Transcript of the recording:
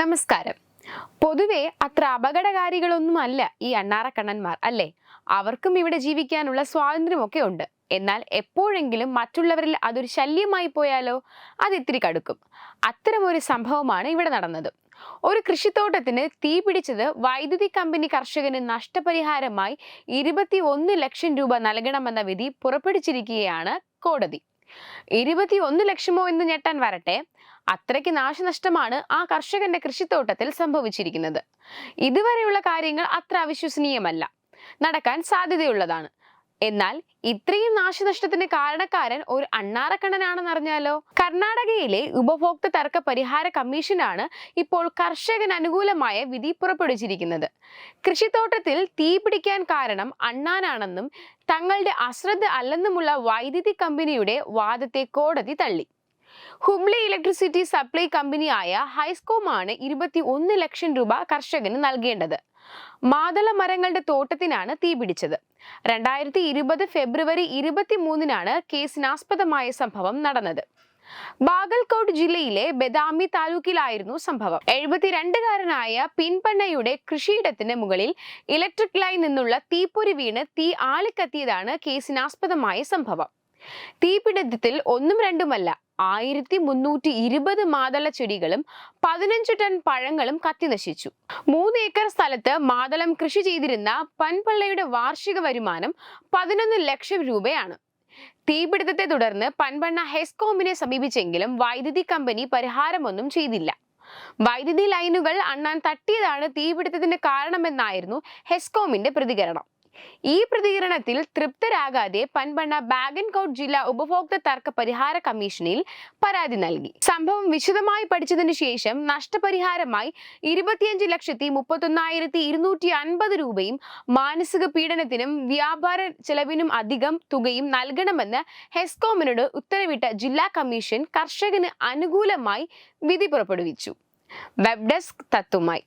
നമസ്കാരം. പൊതുവെ അത്ര അപകടകാരികളൊന്നുമല്ല ഈ അണ്ണാറക്കണ്ണന്മാർ അല്ലേ? അവർക്കും ഇവിടെ ജീവിക്കാനുള്ള സ്വാതന്ത്ര്യമൊക്കെ ഉണ്ട്. എന്നാൽ എപ്പോഴെങ്കിലും മറ്റുള്ളവരിൽ അതൊരു ശല്യമായി പോയാലോ? അത് ഇത്തിരി കടുക്കും. അത്തരമൊരു സംഭവമാണ് ഇവിടെ നടന്നത്. ഒരു കൃഷിത്തോട്ടത്തിന് തീ പിടിച്ചത് വൈദ്യുതി കമ്പനി കർഷകന് നഷ്ടപരിഹാരമായി ഇരുപത്തി ലക്ഷം രൂപ നൽകണമെന്ന വിധി പുറപ്പെടുവിച്ചിരിക്കുകയാണ് കോടതി. ഇരുപത്തി ഒന്ന് ലക്ഷമോ എന്ന് ഞെട്ടാൻ വരട്ടെ. അത്രയ്ക്ക് നാശനഷ്ടമാണ് ആ കർഷകന്റെ കൃഷിത്തോട്ടത്തിൽ സംഭവിച്ചിരിക്കുന്നത്. ഇതുവരെയുള്ള കാര്യങ്ങൾ അത്ര അവിശ്വസനീയമല്ല. നടക്കാൻ സാധ്യതയുള്ളതാണ്. എന്നാൽ ഇത്രയും നാശനഷ്ടത്തിന് കാരണക്കാരൻ ഒരു അണ്ണാറക്കണ്ണനാണെന്നറിഞ്ഞാലോ? കർണാടകയിലെ ഉപഭോക്തൃ തർക്ക പരിഹാര കമ്മീഷനാണ് ഇപ്പോൾ കർഷകന് അനുകൂലമായ വിധി പുറപ്പെടുവിച്ചിരിക്കുന്നത്. കൃഷിത്തോട്ടത്തിൽ തീപിടിക്കാൻ കാരണം അണ്ണാനാണെന്നും തങ്ങളുടെ അശ്രദ്ധ അല്ലെന്നുമുള്ള വൈദ്യുതി കമ്പനിയുടെ വാദത്തെ കോടതി തള്ളി. ഹുംലി ഇലക്ട്രിസിറ്റി സപ്ലൈ കമ്പനിയായ ഹൈസ്കോമാണ് ഇരുപത്തി ഒന്ന് ലക്ഷം രൂപ കർഷകന് നൽകേണ്ടത്. മാതള മരങ്ങളുടെ തോട്ടത്തിനാണ് തീപിടിച്ചത് രണ്ടായിരത്തി ഇരുപത് ഫെബ്രുവരി ഇരുപത്തി മൂന്നിനാണ് കേസിനാസ്പദമായ സംഭവം നടന്നത്. ബാഗൽകോട്ട് ജില്ലയിലെ ബദാമി താലൂക്കിലായിരുന്നു സംഭവം. എഴുപത്തിരണ്ടുകാരനായ പിൻപണ്ണയുടെ കൃഷിയിടത്തിന് മുകളിൽ ഇലക്ട്രിക് ലൈൻ നിന്നുള്ള തീപ്പൊരി വീണ് തീ ആളിക്കത്തിയതാണ് കേസിനാസ്പദമായ സംഭവം. തീപിടുത്തത്തിൽ ഒന്നും രണ്ടുമല്ല ആയിരത്തി മുന്നൂറ്റി ഇരുപത് മാതള ചെടികളും പതിനഞ്ച് ടൺ പഴങ്ങളും കത്തിനശിച്ചു മൂന്ന് ഏക്കർ സ്ഥലത്ത് മാതളം കൃഷി ചെയ്തിരുന്ന പൻപള്ളയുടെ വാർഷിക വരുമാനം പതിനൊന്ന് ലക്ഷം രൂപയാണ്. തീപിടുത്തത്തെ തുടർന്ന് പൻപണ്ണ ഹെസ്കോമിനെ സമീപിച്ചെങ്കിലും വൈദ്യുതി കമ്പനി പരിഹാരമൊന്നും ചെയ്തില്ല. വൈദ്യുതി ലൈനുകൾ അണ്ണാൻ തട്ടിയതാണ് തീപിടുത്തത്തിന്റെ കാരണമെന്നായിരുന്നു ഹെസ്കോമിന്റെ പ്രതികരണം. ഈ പ്രതികരണത്തിൽ തൃപ്തരാകാതെ പൻപണ്ണ ബാഗൻകോട്ട് ജില്ലാ ഉപഭോക്തൃ തർക്ക പരിഹാര കമ്മീഷനിൽ പരാതി നൽകി. സംഭവം വിശദമായി പഠിച്ചതിനു ശേഷം നഷ്ടപരിഹാരമായി ഇരുപത്തിയഞ്ച് ലക്ഷത്തി മുപ്പത്തൊന്നായിരത്തി ഇരുന്നൂറ്റി അൻപത് രൂപയും മാനസിക പീഡനത്തിനും വ്യാപാര ചെലവിനും അധികം തുകയും നൽകണമെന്ന് ഹെസ്കോമിനോട് ഉത്തരവിട്ട ജില്ലാ കമ്മീഷൻ കർഷകന് അനുകൂലമായി വിധി പുറപ്പെടുവിച്ചു. Web desk തത്തുമായി